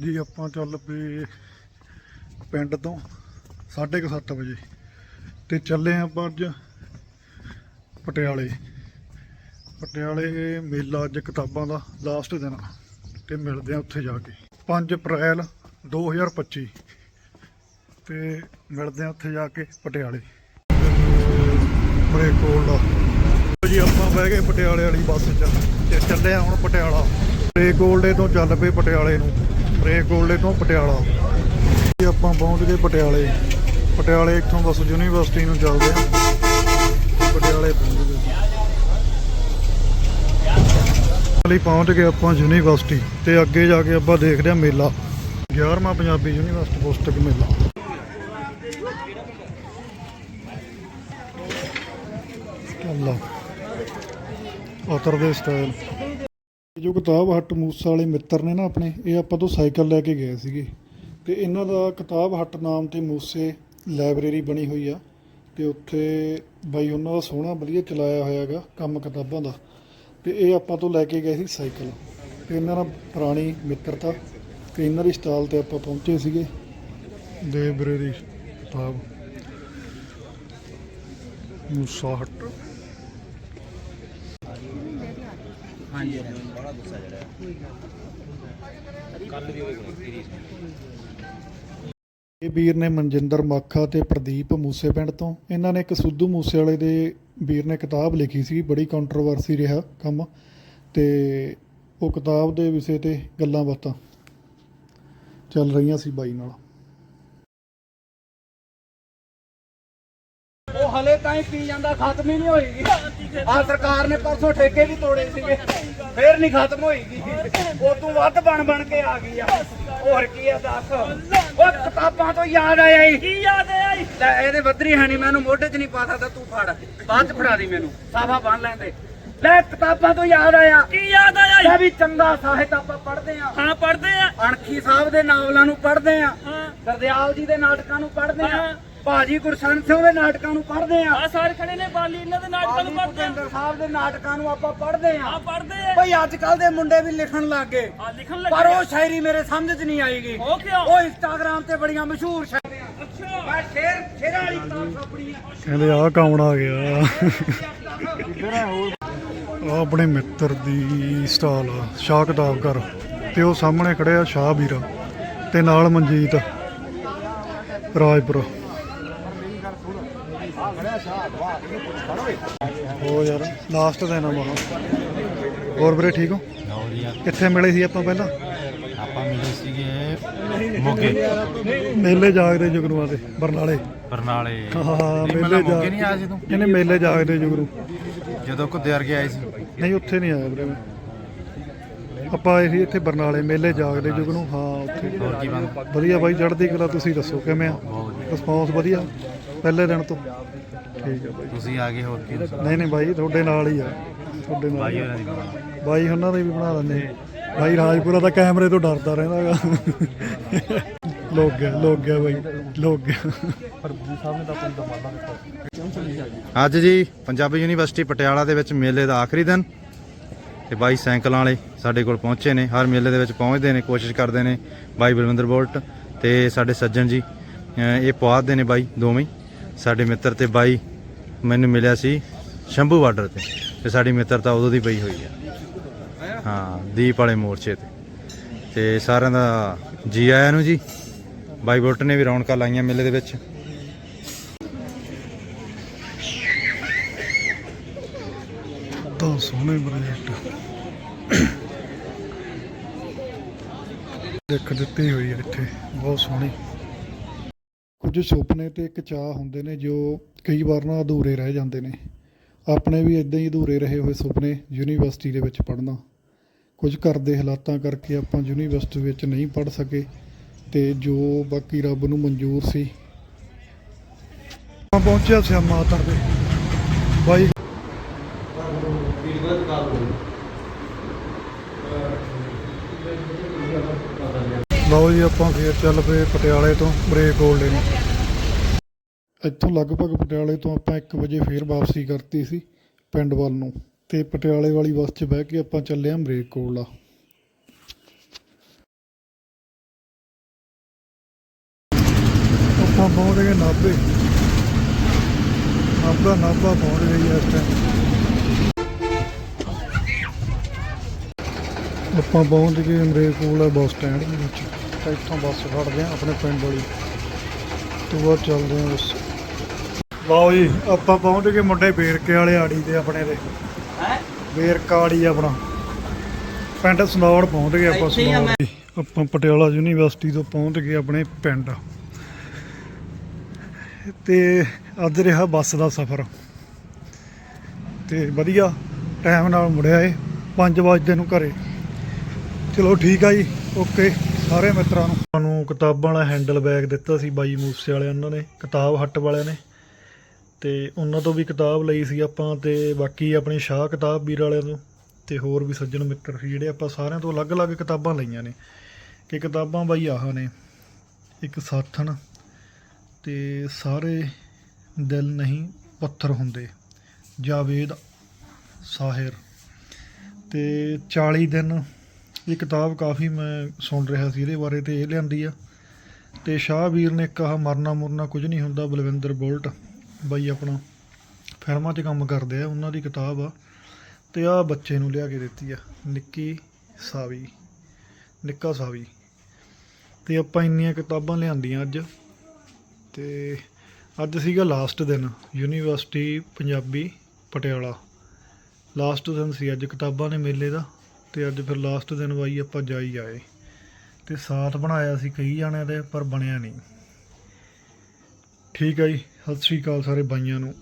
ਜੀ, ਆਪਾਂ ਚੱਲ ਪਏ ਪਿੰਡ ਤੋਂ 7:30 ਵਜੇ ਤੇ ਚੱਲੇ ਆਂ ਆਪਾਂ ਅੱਜ ਪਟਿਆਲੇ। ਪਟਿਆਲੇ ਮੇਲਾ ਅੱਜ ਕਿਤਾਬਾਂ ਦਾ ਲਾਸਟ ਦਿਨ ਆ ਤੇ ਮਿਲਦੇ ਆ ਉੱਥੇ ਜਾ ਕੇ। 5 ਅਪ੍ਰੈਲ 2025 ਤੇ ਮਿਲਦੇ ਆ ਉੱਥੇ ਜਾ ਕੇ ਪਟਿਆਲੇ। ਬ੍ਰੇਕ ਕੋਲ ਦਾ ਜੀ, ਆਪਾਂ ਬਹਿ ਗਏ ਪਟਿਆਲੇ ਵਾਲੀ ਬੱਸ 'ਚ ਤੇ ਚੱਲੇ ਆ ਹੁਣ ਪਟਿਆਲਾ। ਬ੍ਰੇਕ ਗੋਲਡੇ ਤੋਂ ਚੱਲ ਪਏ ਪਟਿਆਲੇ ਨੂੰ। ਬ੍ਰੇਕ ਤੋਂ ਪਟਿਆਲਾ। ਜੀ ਆਪਾਂ ਪਹੁੰਚ ਗਏ ਪਟਿਆਲੇ। ਪਟਿਆਲੇ ਇੱਥੋਂ ਬਸ ਯੂਨੀਵਰਸਿਟੀ ਨੂੰ ਚੱਲਦੇ ਆ ਪਟਿਆਲੇ ਪਹੁੰਚ ਗਏ। ਲਈ ਪਹੁੰਚ ਗਏ ਆਪਾਂ ਯੂਨੀਵਰਸਿਟੀ ਤੇ ਅੱਗੇ ਜਾ ਕੇ ਆਪਾਂ ਦੇਖਦੇ ਆ ਮੇਲਾ। 11ਵਾਂ ਪੰਜਾਬੀ ਯੂਨੀਵਰਸਿਟੀ ਪੁਸਤਕ ਮੇਲਾ। ਅੱਲਾ ਉਤਰਦੇ ਸਟਾਈਲ ਜੋ ਕਿਤਾਬ ਹੱਟ ਮੂਸਾ ਵਾਲੇ ਮਿੱਤਰ ਨੇ ਨਾ ਆਪਣੇ, ਇਹ ਆਪਾਂ ਤੋਂ ਸਾਈਕਲ ਲੈ ਕੇ ਗਏ ਸੀਗੇ। ਤੇ ਇਹਨਾਂ ਦਾ ਕਿਤਾਬ ਹੱਟ ਨਾਮ ਤੇ ਮੂਸੇ ਲਾਇਬ੍ਰੇਰੀ ਬਣੀ ਹੋਈ ਆ। ਤੇ ਉੱਥੇ ਬਾਈ ਉਹਨਾਂ ਦਾ ਸੋਹਣਾ ਵਧੀਆ ਚਲਾਇਆ ਹੋਇਆ ਹੈਗਾ, ਕੰਮ ਕਿਤਾਬਾਂ ਦਾ। ਤੇ ਇਹ ਆਪਾਂ ਤੋਂ ਲੈ ਕੇ ਗਏ ਸੀ ਸਾਈਕਲ। ਤੇ ਇਹਨਾਂ ਨਾਲ ਪੁਰਾਣੀ ਮਿੱਤਰਤਾ, ਤੇ ਇਹਨਾਂ ਦੀ ਸਟਾਲ ਤੇ ਆਪਾਂ ਪਹੁੰਚੇ ਸੀਗੇ। ਲਾਇਬ੍ਰੇਰੀ ਕਿਤਾਬ। ਮੂਸਾ ਹੱਟ। ਹਾਂਜੀ ਬੜਾ ਗੁੱਸਾ ਜਿਹੜਾ ਕੱਲ ਵੀ ਹੋਈ ਇਹ ਵੀਰ ਨੇ ਮਨਜਿੰਦਰ ਮਾਖਾ ਤੇ ਪ੍ਰਦੀਪ ਮੂਸੇ ਪਿੰਡ ਤੋਂ। ਇਹਨਾਂ ਨੇ ਇੱਕ ਸਿੱਧੂ ਮੂਸੇ ਵਾਲੇ ਦੇ ਵੀਰ ਨੇ ਕਿਤਾਬ ਲਿਖੀ ਸੀ ਬੜੀ ਕੰਟਰੋਵਰਸੀ ਰਿਹਾ ਕੰਮ ਤੇ ਉਹ ਕਿਤਾਬ ਦੇ ਵਿਸ਼ੇ ਤੇ ਗੱਲਾਂ ਬਾਤਾਂ ਚੱਲ ਰਹੀਆਂ ਸੀ ਬਾਈ ਨਾਲ। ਉਹ ਹਲੇ ਤਾਈਂ ਪੀ ਜਾਂਦਾ ਖਤਮ ਹੀ ਨਹੀਂ ਹੋਏਗੀ। ਆ ਸਰਕਾਰ ਨੇ ਪਰਸੋਂ ਠੇਕੇ ਵੀ ਤੋੜੇ ਸੀਗੇ ਫੇਰ ਨਹੀਂ ਖਤਮ ਹੋਏਗੀ ਉਹ ਤੋਂ ਵੱਧ ਬਣ ਬਣ ਕੇ ਆ ਗਈ ਆ। ਹੋਰ ਕੀ ਆ ਦੱਸ? ਉਹ ਕਿਤਾਬਾਂ ਤੋਂ ਯਾਦ ਆਇਆ ਈ। ਕੀ ਯਾਦ ਆਇਆ ਈ? ਲੈ ਇਹਦੇ ਬੱਦਰੀ ਹੈ ਨਹੀਂ ਮੈਨੂੰ ਮੋਢੇ 'ਚ ਨਹੀਂ ਪਾ ਸਕਦਾ ਤੂੰ ਫੜ। ਬਾਅਦ 'ਚ ਫੜਾ ਦੀ ਮੈਨੂੰ। ਸਾਫਾ ਬੰਨ ਲੈਂਦੇ ਲੈ ਕਿਤਾਬਾਂ ਤੋਂ ਯਾਦ ਆਇਆ। ਕੀ ਯਾਦ ਆਇਆ ਲੈ ਵੀ ਚੰਗਾ ਸਾਹਿਤ ਆਪਾਂ ਪੜ੍ਹਦੇ ਆ। ਹਾਂ ਪੜ੍ਹਦੇ ਆ। ਅਣਖੀ ਸਾਹਿਬ ਦੇ ਨਾਵਲਾਂ ਨੂੰ ਪੜ੍ਹਦੇ ਆ। ਸਰਦਿਆਲ ਜੀ ਦੇ ਨਾਟਕਾਂ ਨੂੰ ਪੜ੍ਹਦੇ ਆ। ਭਾਜੀ ਗੁਰਸ਼ਨ ਸਿੰਘ ਦੇ ਨਾਟਕਾਂ ਨੂੰ ਪੜ੍ਹਦੇ ਆ। ਆ ਸਾਰੇ ਖੜੇ ਨੇ ਬਾਲੀ ਇਹਨਾਂ ਦੇ ਨਾਟਕਾਂ ਨੂੰ ਪੜ੍ਹਦੇ ਭੁਪਿੰਦਰ ਸਾਹਿਬ ਦੇ ਨਾਟਕਾਂ ਨੂੰ ਆਪਾਂ ਪੜ੍ਹਦੇ ਆ। ਆ ਪੜ੍ਹਦੇ ਆ। ਭਈ ਅੱਜ ਕੱਲ ਦੇ ਮੁੰਡੇ ਵੀ ਲਿਖਣ ਲੱਗ ਗਏ। ਆ ਲਿਖਣ ਪਰ ਲੱਗੇ ਉਹ ਸ਼ਾਇਰੀ ਮੇਰੇ ਸਮਝ 'ਚ ਨਹੀਂ ਆਏਗੀ ਉਹ ਕਿਉਂ? ਉਹ ਇੰਸਟਾਗ੍ਰਾਮ ਤੇ ਬੜੀਆਂ ਮਸ਼ਹੂਰ ਸ਼ਾਇਰੀਆਂ। ਅੱਛਾ। ਮੈਂ ਸ਼ੇਰ ਸ਼ੇਰਾਂ ਵਾਲੀ ਕਿਤਾਬ ਛਾਪਣੀ ਆ। ਕਹਿੰਦੇ ਆਹ ਕੌਣ ਆ ਗਿਆ? ਆਪਣੇ ਮਿੱਤਰ ਦੀ ਸਟਾਲ ਆ। ਸ਼ਾਹ ਕਿਤਾਬ ਘਰ। ਤੇ ਉਹ ਸਾਹਮਣੇ ਖੜਿਆ ਸ਼ਾਹ ਵੀਰਾ ਤੇ ਨਾਲ ਮਨਜੀਤ ਰਾਜਪੁਰ। ਹੋ ਯਾਰ ਲਾਸਟ ਦਿਨ ਆ ਮਹਾ ਹੋਰ ਵੀਰੇ ਠੀਕ ਹੋ? ਕਿੱਥੇ ਮਿਲੇ ਸੀ ਆਪਾਂ ਪਹਿਲਾਂ? ਆਪਾਂ ਮਿਲੇ ਸੀਗੇ ਮੋਗੇ। ਮੇਲੇ ਜਾਗਦੇ ਜੁਗਨੂਆਂ ਦੇ ਬਰਨਾਲੇ। ਬਰਨਾਲੇ। ਹਾਂ ਮੇਲੇ ਮੋਗੇ ਨਹੀਂ ਆਇਆ ਸੀ ਤੂੰ? ਇਹਨੇ ਮੇਲੇ ਜਾਗਦੇ ਜੁਗਨੂ ਜਦੋਂ ਘੁੱਦੇ ਵਰਗੇ ਆਏ ਸੀ। ਨਹੀਂ ਉੱਥੇ ਨਹੀਂ ਆਇਆ ਵੀਰੇ ਮੈਂ। ਆਪਾਂ ਆਏ ਸੀ ਇੱਥੇ ਬਰਨਾਲੇ ਮੇਲੇ ਜਾਗਦੇ ਜੁਗਨੂ ਹਾਂ ਉੱਥੇ। ਹੋਰ ਕੀ ਬੰਦ ਵਧੀਆ ਬਾਈ ਚੜ੍ਹਦੀ ਕਲਾ ਤੁਸੀਂ ਦੱਸੋ ਕਿਵੇਂ ਆ? ਰਿਸਪੌਂਸ ਵਧੀਆ ਪਹਿਲੇ ਦਿਨ ਤੋਂ। ਠੀਕ ਆ ਬਾਈ। ਤੁਸੀਂ ਆ ਗਏ ਹੋਰ ਕੀ ਦੱਸੋ? ਨਹੀਂ ਨਹੀਂ ਬਾਈ ਤੁਹਾਡੇ ਨਾਲ ਹੀ ਆ। ਤੁਹਾਡੇ ਨਾਲ ਬਾਈ ਹੀ ਆ। ਦੀ ਬਣਾ ਬਾਈ ਉਹਨਾਂ ਦੇ ਵੀ ਬਣਾ ਦਿੰਦੇ ਬਾਈ ਰਾਜਪੁਰਾ ਦਾ ਕੈਮਰੇ ਤੋਂ ਡਰਦਾ ਰਹਿੰਦਾਗਾ ਲੋਕ ਗਿਆ ਲੋਕ ਗਿਆ ਬਾਈ ਲੋਕ ਗਿਆ। ਅੱਜ ਜੀ ਪੰਜਾਬੀ ਯੂਨੀਵਰਸਿਟੀ ਪਟਿਆਲਾ ਦੇ ਵਿੱਚ ਮੇਲੇ ਦਾ ਆਖਰੀ ਦਿਨ ਤੇ ਬਾਈ ਸਾਈਕਲਾਂ ਵਾਲੇ ਸਾਡੇ ਕੋਲ ਪਹੁੰਚੇ ਨੇ। ਹਰ ਮੇਲੇ ਦੇ ਵਿੱਚ ਪਹੁੰਚਦੇ ਨੇ ਕੋਸ਼ਿਸ਼ ਕਰਦੇ ਨੇ ਬਾਈ ਬਲਵਿੰਦਰ ਬੋਲਟ ਤੇ ਸਾਡੇ ਸੱਜਣ ਜੀ। ਅਹ ਇਹ ਪੁਆਧ ਦੇ ਨੇ ਬਾਈ ਦੋਵੇਂ। ਹੀ। ਸਾਡੇ ਮਿੱਤਰ ਤੇ ਬਾਈ ਮੈਨੂੰ ਮਿਲਿਆ ਸੀ ਸ਼ੰਭੂ ਬਾਰਡਰ ਤੇ ਤੇ ਸਾਡੀ ਮਿੱਤਰਤਾ ਉਦੋਂ ਦੀ ਪਈ ਹੋਈ ਆ। ਹਾਂ, ਦੀਪ ਵਾਲੇ ਮੋਰਚੇ ਤੇ। ਤੇ ਸਾਰਿਆਂ ਦਾ ਜੀ ਆਇਆਂ ਨੂੰ ਜੀ। ਬਾਈ ਬੋਲਟ ਨੇ ਵੀ ਰੌਣਕਾਂ ਲਾਈਆਂ ਮੇਲੇ ਦੇ ਵਿੱਚ। ਤਾਂ ਸੋਹਣੇ ਪ੍ਰੋਜੈਕਟ ਦੇਖ ਦਿੱਤੀ ਹੋਈ ਹੈ ਇੱਥੇ, ਬਹੁਤ ਸੋਹਣੀ। ਕੁਝ ਸੁਪਨੇ ਤੇ ਇੱਕ ਚਾਹ ਹੁੰਦੇ ਨੇ ਜੋ ਕਈ ਵਾਰ ਨਾ ਅਧੂਰੇ ਰਹਿ ਜਾਂਦੇ ਨੇ। ਆਪਣੇ ਵੀ ਇਦਾਂ ਹੀ ਅਧੂਰੇ ਰਹੇ ਹੋਏ ਸੁਪਨੇ ਯੂਨੀਵਰਸਿਟੀ ਦੇ ਵਿੱਚ ਪੜ੍ਹਨਾ। ਕੁਝ ਘਰ ਦੇ ਹਾਲਾਤਾਂ ਕਰਕੇ ਆਪਾਂ ਯੂਨੀਵਰਸਿਟੀ ਵਿੱਚ ਨਹੀਂ ਪੜ੍ਹ ਸਕੇ ਤੇ ਜੋ ਬਾਕੀ ਰੱਬ ਨੂੰ ਮਨਜ਼ੂਰ ਸੀ। ਆਪਾਂ ਪਹੁੰਚਿਆ ਸਿਆਮਾ ਮਾਤਾ ਦੇ। ਬਾਈ ਲਓ ਜੀ, ਆਪਾਂ ਫੇਰ ਚੱਲ ਪਏ ਪਟਿਆਲੇ ਤੋਂ ਬ੍ਰੇਕ ਹੋਲਡੇ ਨੂੰ ਇੱਥੋਂ ਲਗਭਗ ਪਟਿਆਲੇ ਤੋਂ ਆਪਾਂ 1 ਵਜੇ ਫੇਰ ਵਾਪਸੀ ਕਰਤੀ ਸੀ ਪਿੰਡ ਵੱਲ ਨੂੰ। ਤੇ ਪਟਿਆਲੇ ਵਾਲੀ ਬੱਸ 'ਚ ਬਹਿ ਕੇ ਆਪਾਂ ਚੱਲੇ ਆਂ ਬ੍ਰੇਕ ਆ। ਆਪਾਂ ਪਹੁੰਚ ਗਏ ਨਾਭੇ। ਆਪਣਾ ਨਾਭਾ ਪਹੁੰਚ ਗਈ ਇਸ ਟਾਈਮ ਆਪਾਂ ਪਹੁੰਚ ਗਏ ਅਮਰੇ ਕੋਲ ਬੱਸ ਸਟੈਂਡ ਦੇ ਵਿੱਚ। ਤਾਂ ਇੱਥੋਂ ਬੱਸ ਫੜਦੇ ਆ ਆਪਣੇ ਪਿੰਡ ਵਾਲੀ। ਤੋਂ ਬਾਅਦ ਚੱਲਦੇ ਆ ਬੱਸ ਲਓ ਜੀ ਆਪਾਂ ਪਹੁੰਚ ਗਏ ਮੁੰਡੇ ਵੇਰਕੇ ਵਾਲੇ ਆੜੀ ਤੇ ਆਪਣੇ ਦੇ। ਹੈ? ਵੇਰਕਾ ਆੜੀ ਆਪਣਾ। ਪਿੰਡ ਸਨੌੜ ਪਹੁੰਚ ਗਏ ਆਪਾਂ ਸਨੌੜ। ਜੀ। ਆਪਾਂ ਪਟਿਆਲਾ ਯੂਨੀਵਰਸਿਟੀ ਤੋਂ ਪਹੁੰਚ ਗਏ ਆਪਣੇ ਪਿੰਡ। ਤੇ ਅੱਜ ਰਿਹਾ ਬੱਸ ਦਾ ਸਫ਼ਰ। ਤੇ ਵਧੀਆ ਟਾਈਮ ਨਾਲ ਮੁੜਿਆ ਏ 5 ਵਜੇ ਨੂੰ ਘਰੇ। ਚਲੋ ਠੀਕ ਆ ਜੀ ਓਕੇ। ਸਾਰੇ ਮਿੱਤਰਾਂ ਨੂੰ। ਸਾਨੂੰ ਕਿਤਾਬਾਂ ਵਾਲਾ ਹੈਂਡਲ ਬੈਗ ਦਿੱਤਾ ਸੀ ਬਾਈ ਮੂਸੇ ਵਾਲੇ ਉਹਨਾਂ ਨੇ, ਕਿਤਾਬ ਹੱਟ ਵਾਲਿਆਂ ਨੇ। ਤੇ ਉਹਨਾਂ ਤੋਂ ਵੀ ਕਿਤਾਬ ਲਈ ਸੀ ਆਪਾਂ ਤੇ ਬਾਕੀ ਆਪਣੇ ਸ਼ਾਹ ਕਿਤਾਬ ਵੀਰ ਵਾਲਿਆਂ ਤੋਂ ਤੇ ਹੋਰ ਵੀ ਸੱਜਣ ਮਿੱਤਰ ਸੀ ਜਿਹੜੇ ਆਪਾਂ ਸਾਰਿਆਂ ਤੋਂ ਅਲੱਗ-ਅਲੱਗ ਕਿਤਾਬਾਂ ਲਈਆਂ ਨੇ। ਕਿ ਕਿਤਾਬਾਂ ਬਾਈ ਆਹ ਨੇ, ਇੱਕ ਸਾਥਣ ਤੇ ਸਾਰੇ ਦਿਲ ਨਹੀਂ ਪੱਥਰ ਹੁੰਦੇ, ਜਾਵੇਦ ਸਾਹਿਰ। ਤੇ 40 ਦਿਨ ਇਹ ਕਿਤਾਬ ਕਾਫੀ ਮੈਂ ਸੁਣ ਰਿਹਾ ਸੀ, ਇਹਦੇ ਬਾਰੇ ਤੇ ਇਹ ਲਿਆਂਦੀ ਆ। ਤੇ ਸ਼ਾਹ ਵੀਰ ਨੇ ਇੱਕ ਮਰਨਾ ਮੁਰਨਾ ਕੁਝ ਨਹੀਂ ਹੁੰਦਾ, ਬਲਵਿੰਦਰ ਬੋਲਟ ਬਾਈ ਆਪਣਾ ਫਰਮਾਂ 'ਚ ਕੰਮ ਕਰਦੇ ਆ, ਉਹਨਾਂ ਦੀ ਕਿਤਾਬ ਆ। ਤੇ ਆ ਬੱਚੇ ਨੂੰ ਲਿਆ ਕੇ ਦਿੱਤੀ ਆ, ਨਿੱਕੀ ਸਾਵੀ, ਨਿੱਕਾ ਸਾਵੀ। ਤੇ ਆਪਾਂ ਇੰਨੀਆਂ ਕਿਤਾਬਾਂ ਲਿਆਂਦੀਆਂ ਅੱਜ। ਤੇ ਅੱਜ ਸੀਗਾ ਲਾਸਟ ਦਿਨ ਯੂਨੀਵਰਸਿਟੀ ਪੰਜਾਬੀ, ਪਟਿਆਲਾ। ਲਾਸਟ ਦਿਨ ਸੀ ਅੱਜ ਕਿਤਾਬਾਂ ਦੇ ਮੇਲੇ ਦਾ। ਤੇ ਅੱਜ ਫਿਰ ਲਾਸਟ ਦਿਨ ਬਾਈ ਆਪਾਂ ਜਾਈ ਆਏ। ਤੇ ਸਾਥ ਬਣਾਇਆ ਸੀ ਕਈ ਜਾਣਿਆਂ ਦੇ, ਪਰ ਬਣਿਆ ਨਹੀਂ। ਠੀਕ ਹੈ ਜੀ, ਸਤਿ ਸ੍ਰੀ ਅਕਾਲ ਸਾਰੇ ਬਾਈਆਂ ਨੂੰ।